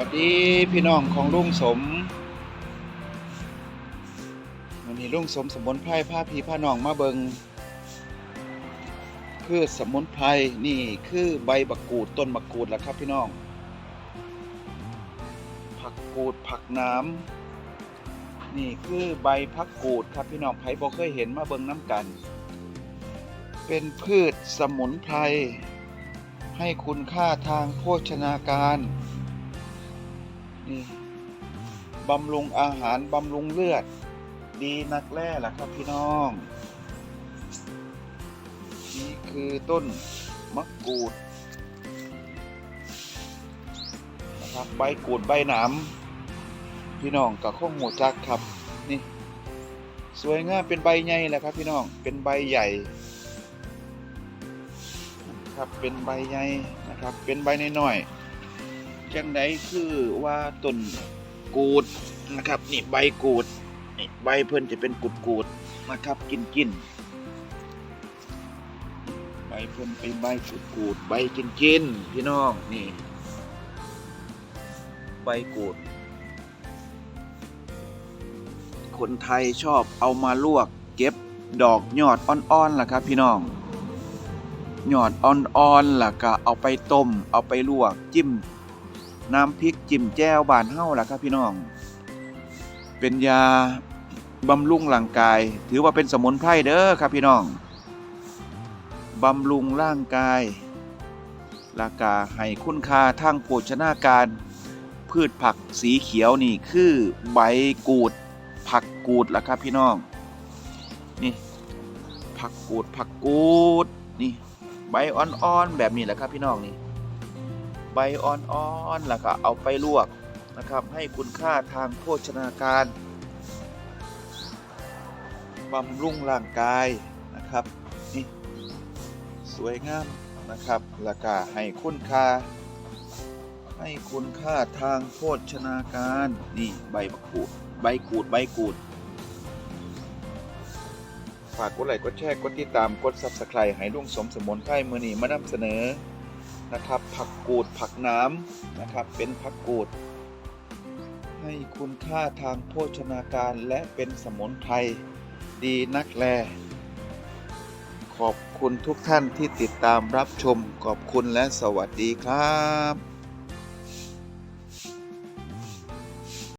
วัสดีพี่น้องของลุงสมวันนี้ลุงสมสมุนไพรผ้าพีผ้าน้องมาเบิงคือสมุนไพรนี่คือใบบักกูดต้นบักกูดแหละครับพี่น้อง ผักกูดผักน้ำนี่คือใบผักกูดครับพี่น้องไผบ่เคยเห็นมาเบิงน้ำกัน เป็นพืชสมุนไพรให้คุณค่าทางโภชนาการ บำรุงอาหารบำรุงเลือด ดีนักแร่ล่ะครับพี่น้อง นี่คือต้นมะกรูดนะครับใบกูดใบหนามพี่น้องกับข้องหมูจักครับนี่สวยงามเป็นใบใหญ่แหละครับ พี่น้องเป็นใบใหญ่ครับเป็นใบใหญ่นะครับ เป็นใบน้อยๆ จังไดคือว่าต้นกูดนะครับนี่ใบกูดนี่ใบเพิ่นจะเป็นกูดกูดนะครับกินกินใบเพิ่นเป็นใบกูดกูดใบกินกินพี่น้องนี่ ใบกูด คนไทยชอบเอามาลวก เก็บดอกยอดอ่อนๆล่ะครับ พี่น้องยอดอ่อนๆล่ะก็เอาไปต้ม เอาไปลวกจิ้ม น้ำพริกจิ้มแจ่วบานเฮาล่ะครับพี่น้อง เป็นยาบำรุงร่างกาย ถือว่าเป็นสมุนไพรเด้อครับพี่น้องบำรุงร่างกายแลากาให้คุณค่าทางโภชนาการ พืชผักสีเขียวนี่คือใบกูด ผักกูดล่ะครับพี่น้อง นี่ ผักกูดผักกูดนี่ใบอ่อนๆแบบนี้แหละครับพี่น้องนี่ ใบอ่อนๆแล้วก็เอาไปลวกนะครับ ให้คุณค่าทางโภชนาการบำรุงร่างกายนะครับนี่สวยงามนะครับแล้วก็ให้คุณค่า ให้คุณค่าทางโภชนาการนี่ใบกูดใบกูดใบกูดฝากกดไลค์กดแชร์กดติดตามกด Subscribe ให้ลุงสมสมุนไพรมือนี้มานำเสนอ นะครับ ผักกูดผักน้ำนะครับ เป็นผักกูด ให้คุณค่าทางโภชนาการและเป็นสมุนไพรดีนักแล ขอบคุณทุกท่านที่ติดตามรับชมขอบคุณและสวัสดีครับ